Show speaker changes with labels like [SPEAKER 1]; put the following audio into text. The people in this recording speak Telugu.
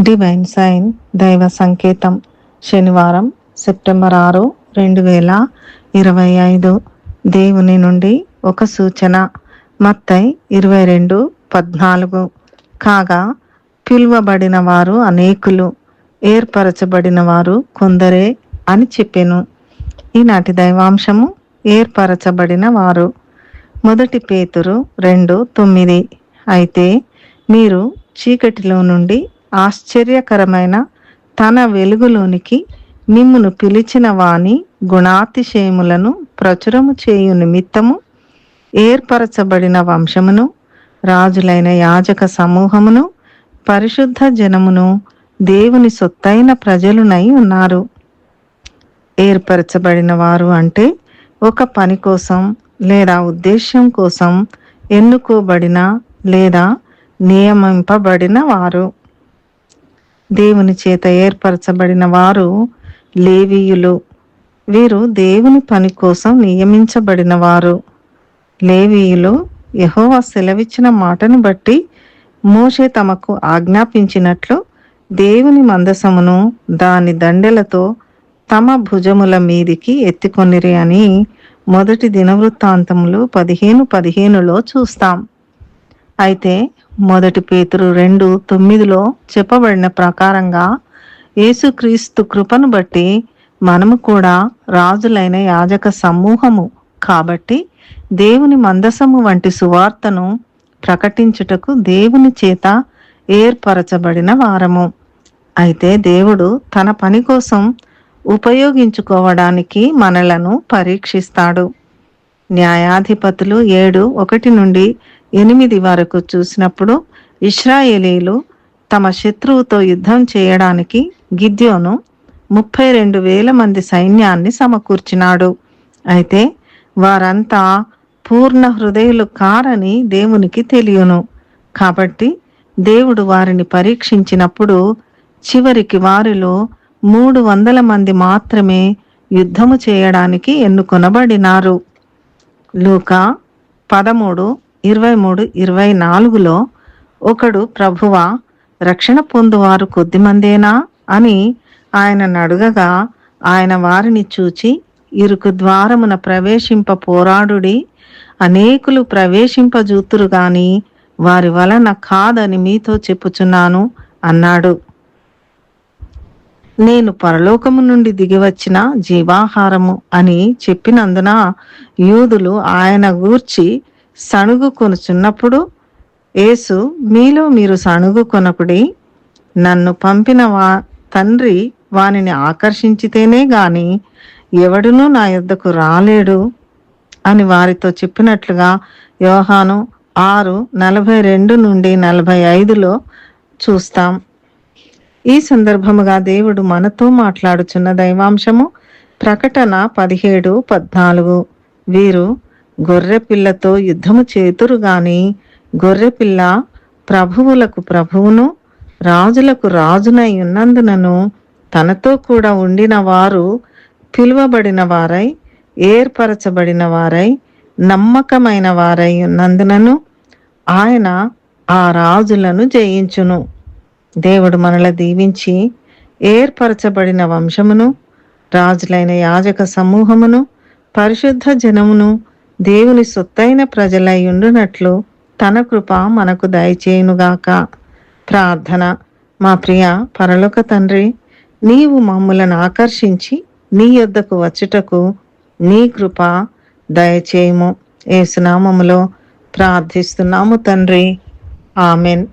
[SPEAKER 1] డివైన్ సైన్ దైవ సంకేతం శనివారం సెప్టెంబర్ ఆరు రెండు వేల ఇరవై ఐదు. దేవుని నుండి ఒక సూచన. మత్తై ఇరవై రెండు పద్నాలుగు. కాగా పిలువబడిన వారు అనేకులు ఏర్పరచబడిన వారు కొందరే అని చెప్పెను. ఈనాటి దైవాంశము ఏర్పరచబడిన వారు. మొదటి పేతురు రెండు తొమ్మిది. అయితే మీరు చీకటిలో నుండి ఆశ్చర్యకరమైన తన వెలుగులోనికి మిమ్మును పిలిచిన వాని గుణాతిశయములను ప్రచురము చేయు నిమిత్తము ఏర్పరచబడిన వంశమును రాజులైన యాజక సమూహమును పరిశుద్ధ జనమును దేవుని సొత్తైన ప్రజలునై ఉన్నారు. ఏర్పరచబడిన వారు అంటే ఒక పని కోసం లేదా ఉద్దేశ్యం కోసం ఎన్నుకోబడిన లేదా నియమింపబడిన వారు. దేవుని చేత ఏర్పరచబడిన వారు లేవీయులు. వీరు దేవుని పని కోసం నియమించబడిన వారు. లేవీయులు యహోవా సెలవిచ్చిన మాటను బట్టి మోషే తమకు ఆజ్ఞాపించినట్లు దేవుని మందసమును దాని దండెలతో తమ భుజముల మీదికి ఎత్తుకొనిరి అని మొదటి దినవృత్తాంతములు పదిహేను పదిహేనులో చూస్తాం. అయితే మొదటి పేతురు రెండు తొమ్మిదిలో చెప్పబడిన ప్రకారంగా యేసుక్రీస్తు కృపను బట్టి మనము కూడా రాజులైన యాజక సమూహము కాబట్టి దేవుని మందసము వంటి సువార్తను ప్రకటించుటకు దేవుని చేత ఏర్పరచబడిన వారము. అయితే దేవుడు తన పని కోసం ఉపయోగించుకోవడానికి మనలను పరీక్షిస్తాడు. న్యాయాధిపతులు ఏడు ఒకటి నుండి ఎనిమిది వరకు చూసినప్పుడు ఇస్రాయేలీలు తమ శత్రువుతో యుద్ధం చేయడానికి గిద్యోను ముప్పై రెండు వేల మంది సైన్యాన్ని సమకూర్చినాడు. అయితే వారంతా పూర్ణ హృదయులు కారని దేవునికి తెలియను. కాబట్టి దేవుడు వారిని పరీక్షించినప్పుడు చివరికి వారిలో మూడు వందల మంది మాత్రమే యుద్ధము చేయడానికి ఎన్నుకొనబడినారు. లూకా పదమూడు ఇరవై మూడు ఇరవై నాలుగులో ఒకడు ప్రభువా రక్షణ పొందువారు కొద్దిమందేనా? అని ఆయనను అడుగగా ఆయన వారిని చూచి ఇరుకు ద్వారమున ప్రవేశింప పోరాడుడి అనేకులు ప్రవేశింపజూతురు గాని వారి వలన కాదని మీతో చెప్పుచున్నాను అన్నాడు. నేను పరలోకము నుండి దిగివచ్చిన జీవాహారము అని చెప్పినందున యూదులు ఆయన గూర్చి సణుగు కొనుచున్నప్పుడు యేసు మీలో మీరు సణుగుకొనకుడి నన్ను పంపిన వా తండ్రి వానిని ఆకర్షించితేనే గాని ఎవడునూ నా యొద్దకు రాలేడు అని వారితో చెప్పినట్లుగా యోహాను ఆరు నలభై రెండు నుండి నలభై ఐదులో చూస్తాం. ఈ సందర్భముగా దేవుడు మనతో మాట్లాడుచున్న దైవాంశము ప్రకటన పదిహేడు పద్నాలుగు. వీరు గొర్రె పిల్లతో యుద్ధము చేతురు గాని గొర్రెపిల్ల ప్రభువులకు ప్రభువును రాజులకు రాజునై ఉన్నందునను తనతో కూడా ఉండిన వారు పిలువబడిన వారై ఏర్పరచబడిన వారై నమ్మకమైన వారై ఉన్నందునను ఆయన ఆ రాజులను జయించును. దేవుడు మనల దీవించి ఏర్పరచబడిన వంశమును రాజులైన యాజక సమూహమును పరిశుద్ధ జనమును దేవుని సొత్తైన ప్రజలై ఉండునట్లు తన కృప మనకు దయచేయునుగాక. ప్రార్థన. మా ప్రియ పరలోక తండ్రి నీవు మమ్ములను ఆకర్షించి నీ యొద్దకు వచ్చుటకు నీ కృప దయచేయము. ఏసునామములో ప్రార్థిస్తున్నాము తండ్రి. ఆమెన్.